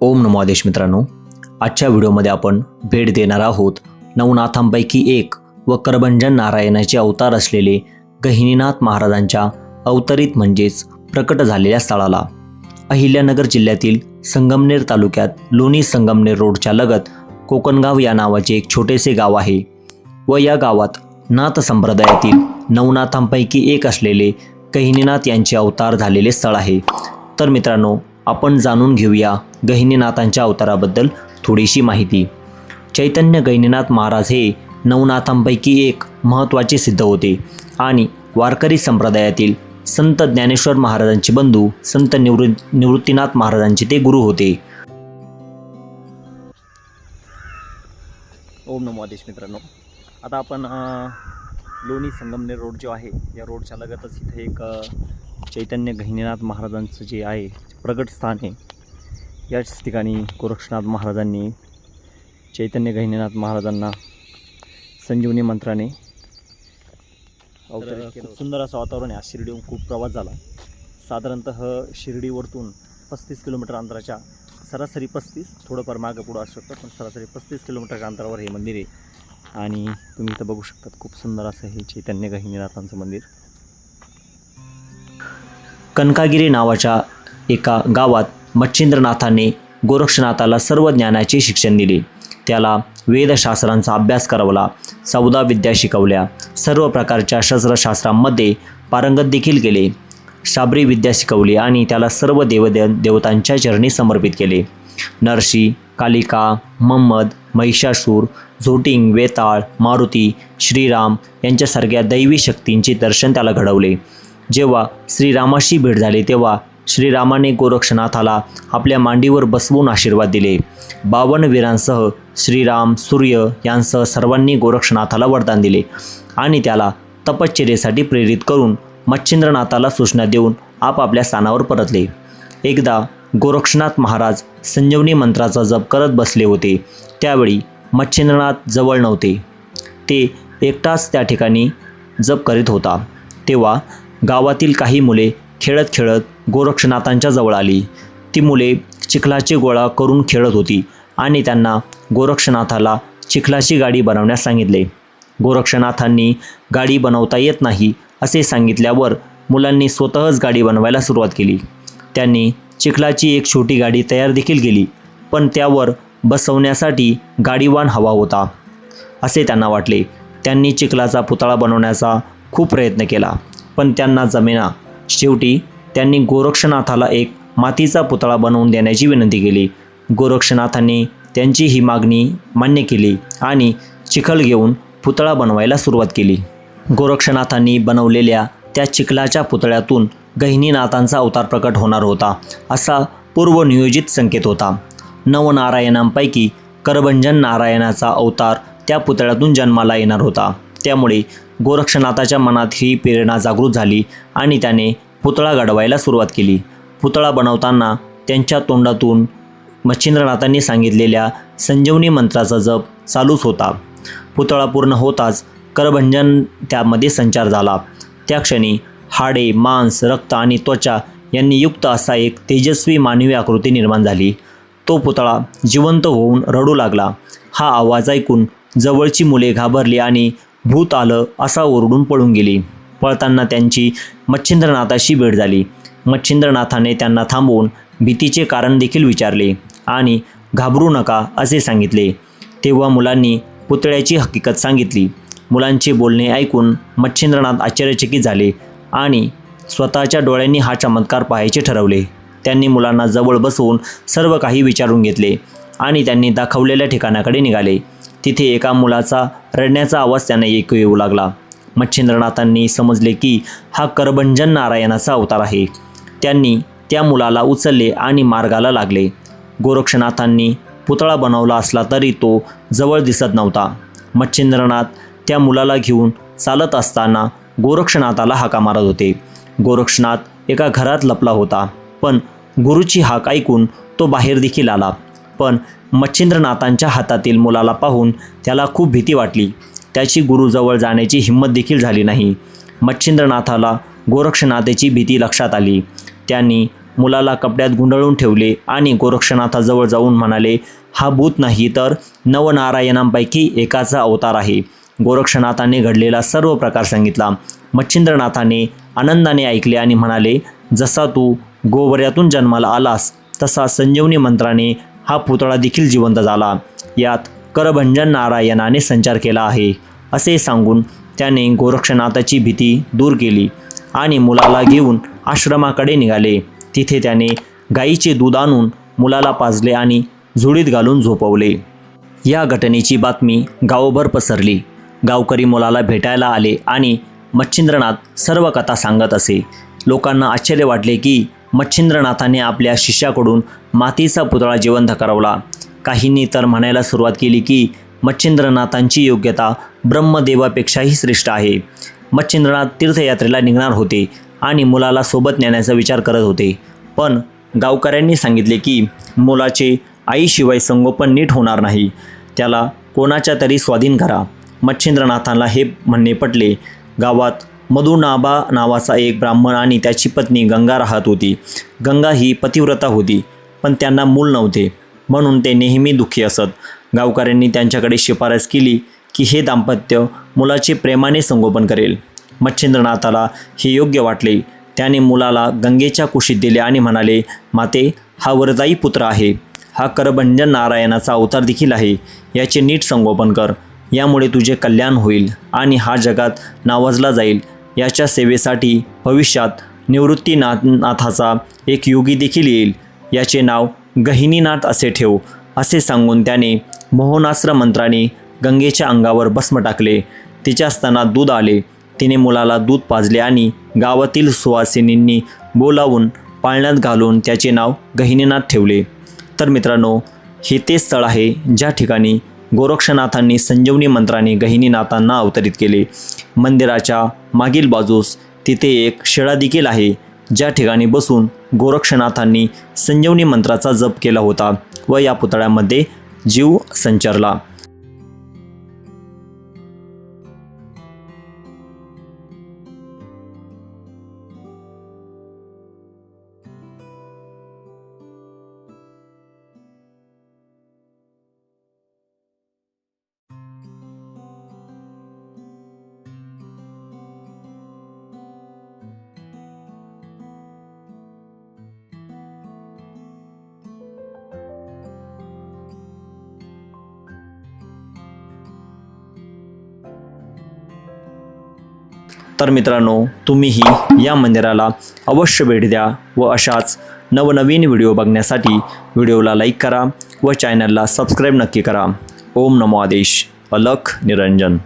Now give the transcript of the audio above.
ओम नमो आदेश मित्रांनो. आजच्या व्हिडिओमध्ये आपण भेट देणार आहोत नवनाथांपैकी एक व करभंजन नारायणाचे अवतार असलेले गहिनीनाथ महाराजांच्या अवतरित म्हणजेच प्रकट झालेल्या स्थळाला. अहिल्यानगर जिल्ह्यातील संगमनेर तालुक्यात लोणी संगमनेर रोडच्या लगत कोकणगाव या नावाचे एक छोटेसे गाव आहे व या गावात नाथ संप्रदायातील नवनाथांपैकी एक असलेले गहिनीनाथ यांचे अवतार झालेले स्थळ आहे. तर मित्रांनो आपण जाणून घेऊया गहिनीनाथांच्या अवताराबद्दल थोडीशी माहिती. चैतन्य गहिनीनाथ महाराज हे नवनाथांपैकी एक महत्त्वाचे सिद्ध होते आणि वारकरी संप्रदायातील संत ज्ञानेश्वर महाराजांचे बंधू संत निवृ निवृत्तीनाथ महाराजांचे ते गुरु होते. ओम नमो आदेश मित्रांनो. आता आपण लोणी संगमनेर रोड जो आहे या रोडच्या लगतच इथे एक चैतन्य गहिनीनाथ महाराजांचं जे आहे प्रगट स्थान आहे. याच ठिकाणी गोरक्षनाथ महाराजांनी चैतन्य गहिनीनाथ महाराजांना संजीवनी मंत्राने. खूप सुंदर असं वातावरण आहे. आज शिर्डीहून खूप प्रवास झाला. साधारणतः शिर्डीवरतून पस्तीस किलोमीटर अंतराच्या सरासरी पस्तीस थोडंफार मागं पुढं असू शकतं पण सरासरी पस्तीस किलोमीटरच्या अंतरावर हे मंदिर आहे. आणि तुम्ही इथं बघू शकतात खूप सुंदर असं हे चैतन्य गहिनीनाथांचं मंदिर. कनकागिरी नावाच्या एका गावात मच्छिंद्रनाथाने गोरक्षनाथाला सर्व ज्ञानाचे शिक्षण दिले. त्याला वेदशास्त्रांचा अभ्यास करावला चौदा विद्या शिकवल्या सर्व प्रकारच्या शस्त्रशास्त्रांमध्ये पारंगत देखील केले. शाबरी विद्या शिकवली आणि त्याला सर्व देवदे देवतांच्या चरणी समर्पित केले. नरशी कालिका मम्मद महिषासूर झोटिंग वेताळ मारुती श्रीराम यांच्यासारख्या दैवी शक्तींचे दर्शन त्याला घडवले. जेव्हा श्रीरामाशी भेट झाली तेव्हा श्रीरामाने गोरक्षनाथाला आपल्या मांडीवर बसवून आशीर्वाद दिले. बावन वीरांसह श्रीराम सूर्य यांसह सर्वांनी गोरक्षनाथाला वरदान दिले आणि त्याला तपश्चर्येसाठी प्रेरित करून मच्छिंद्रनाथाला सूचना देऊन आपापल्या स्थानावर परतले. एकदा गोरक्षनाथ महाराज संजीवनी मंत्राचा जप करत बसले होते. त्यावेळी मच्छिंद्रनाथ जवळ नव्हते. ते एकटाच त्या ठिकाणी जप करीत होता. तेव्हा गावातील काही मुले खेळत खेळत गोरक्षनाथांच्या जवळ आली. ती मुले चिखलाचे गोळा करून खेळत होती आणि त्यांना गोरक्षनाथाला चिखलाची गाडी बनवण्यास सांगितले. गोरक्षनाथांनी गाडी बनवता येत नाही असे सांगितल्यावर मुलांनी स्वतःच गाडी बनवायला सुरुवात केली. त्यांनी चिखलाची एक छोटी गाडी तयार देखील केली पण त्यावर बसवण्यासाठी गाडीवान हवा होता असे त्यांना वाटले. त्यांनी चिखलाचा पुतळा बनवण्याचा खूप प्रयत्न केला पण त्यांना जमेना. शेवटी त्यांनी गोरक्षनाथाला एक मातीचा पुतळा बनवून देण्याची विनंती केली. गोरक्षनाथांनी त्यांची ही मागणी मान्य केली आणि चिखल घेऊन पुतळा बनवायला सुरुवात केली. गोरक्षनाथांनी बनवलेल्या त्या चिखलाच्या पुतळ्यातून गहिनीनाथांचा अवतार प्रकट होणार होता असा पूर्वनियोजित संकेत होता. नवनारायणांपैकी करभंजन नारायणाचा अवतार त्या पुतळ्यातून जन्माला येणार होता. त्यामुळे गोरक्षनाथाच्या मनात ही प्रेरणा जागृत झाली आणि त्याने पुतळा घडवायला सुरुवात केली. पुतळा बनवताना त्यांच्या तोंडातून मच्छिंद्रनाथांनी सांगितलेल्या संजीवनी मंत्राचा जप चालूच होता. पुतळा पूर्ण होताच करभंजन त्यामध्ये संचार झाला. त्या क्षणी हाडे मांस रक्त आणि त्वचा यांनी युक्त असा एक तेजस्वी मानवी आकृती निर्माण झाली. तो पुतळा जिवंत होऊन रडू लागला. हा आवाज ऐकून जवळची मुले घाबरली आणि भूत आलं असा ओरडून पळून गेली. पळताना त्यांची मच्छिंद्रनाथाशी भेट झाली. मच्छिंद्रनाथाने त्यांना थांबवून भीतीचे कारण देखील विचारले आणि घाबरू नका असे सांगितले. तेव्हा मुलांनी पुतळ्याची हकीकत सांगितली. मुलांचे बोलणे ऐकून मच्छिंद्रनाथ आश्चर्यचकित झाले. आणि स्वतःच्या डोळ्यांनी हा चमत्कार पाहायचे ठरवले. त्यांनी मुलांना जवळ बसवून सर्व काही विचारून घेतले आणि त्यांनी दाखवलेल्या ठिकाणाकडे निघाले. तिथे एका मुलाचा रडण्याचा आवाज त्यांना ऐकू येऊ लागला. मच्छिंद्रनाथांनी समजले की हा करभंजन नारायणाचा अवतार आहे. त्यांनी त्या मुलाला उचलले आणि मार्गाला लागले. गोरक्षनाथांनी पुतळा बनवला असला तरी तो जवळ दिसत नव्हता. मच्छिंद्रनाथ त्या मुलाला घेऊन चालत असताना गोरक्षनाथाला हाका मारत होते. गोरक्षनाथ एका घरात लपला होता. पण गुरुची हाक ऐकून तो बाहेर देखील आला. पण मच्छिंद्रनाथांच्या हातातील मुलाला पाहून त्याला खूप भीती वाटली. त्याची गुरुजवळ जाण्याची हिंमत देखील झाली नाही. मच्छिंद्रनाथाला गोरक्षनाथाची भीती लक्षात आली. त्यांनी मुलाला कपड्यात गुंडळून ठेवले आणि गोरक्षनाथाजवळ जाऊन म्हणाले हा भूत नाही तर नवनारायणांपैकी एकाचा अवतार आहे. गोरक्षनाथाने घडलेला सर्व प्रकार सांगितला. मच्छिंद्रनाथाने आनंदाने ऐकले आणि म्हणाले जसा तू गोवर्यातून जन्माला आलास तसा संजीवनी मंत्राने हा पुतळा देखील जिवंत झाला. यात करभंजन नारायणाने संचार केला आहे असे सांगून त्याने गोरक्षनाथाची भीती दूर केली आणि मुलाला घेऊन आश्रमाकडे निघाले. तिथे त्याने गाईचे दूध आणून मुलाला पाजले आणि झुडीत घालून झोपवले. या घटनेची बातमी गावभर पसरली. गावकरी मुलाला भेटायला आले आणि मच्छिंद्रनाथ सर्व कथा सांगत असे. लोकांना आश्चर्य वाटले की मच्छिंद्रनाथाने आपल्या शिष्याकडून मातीचा पुतळा जिवंत करवला. काहींनी तर म्हणायला सुरुवात केली की मच्छिंद्रनाथांची योग्यता ब्रह्मदेवापेक्षाही श्रेष्ठ आहे. मच्छिंद्रनाथ तीर्थयात्रेला निघणार होते आणि मुलाला सोबत नेण्याचा विचार करत होते. पण गावकऱ्यांनी सांगितले की मुलाचे आईशिवाय संगोपन नीट होणार नाही. त्याला कोणाच्या तरी स्वाधीन करा. मच्छिंद्रनाथांना हे म्हणणे पटले. गावात मधुनाबा नावाचा एक ब्राह्मण आणि त्याची पत्नी गंगा राहत होती. गंगा ही पतिव्रता होती पण त्यांना मूल नव्हते. म्हणून ते नेहमी दुःखी असत. गावकऱ्यांनी त्यांच्याकडे शिफारस केली की हे दाम्पत्य मुलाचे प्रेमाने संगोपन करेल. मच्छिंद्रनाथाला हे योग्य वाटले. त्याने मुलाला गंगेच्या कुशीत दिले आणि म्हणाले माते हा वरदाई पुत्र आहे. हा करभंजन नारायणाचा अवतार देखील आहे. याचे नीट संगोपन कर. यामुळे तुझे कल्याण होईल आणि हा जगात नावाजला जाईल. याच्या सेवेसाठी भविष्यात निवृत्तीनाथ नाथाचा एक योगी देखील येईल. याचे नाव गहिनीनाथ असे ठेव असे सांगून त्याने मोहनास्त्र मंत्राने गंगेच्या अंगावर भस्म टाकले. तिच्या स्तनात दूध आले. तिने मुलाला दूध पाजले आणि गावातील सुवासिनींनी बोलावून पाळण्यात घालून त्याचे नाव गहिनीनाथ ठेवले. तर मित्रांनो हे ते स्थळ आहे ज्या ठिकाणी गोरक्षनाथांनी संजीवनी मंत्राने गहिनीनाथांना अवतरित केले. मंदिराच्या मागील बाजूस तिथे एक शेळा देखील आहे. ज्या ठिकाणी बसून गोरक्षनाथांनी संजीवनी मंत्राचा जप केला होता व या पुतळ्यामध्ये जीव संचारला. तर मित्रांनो तुम्हीही या मंदिराला अवश्य भेट द्या व अशाच नवनवीन व्हिडिओ बघण्यासाठी व्हिडिओला लाईक करा व चॅनलला सबस्क्राईब नक्की करा. ओम नमो आदेश. अलख निरंजन.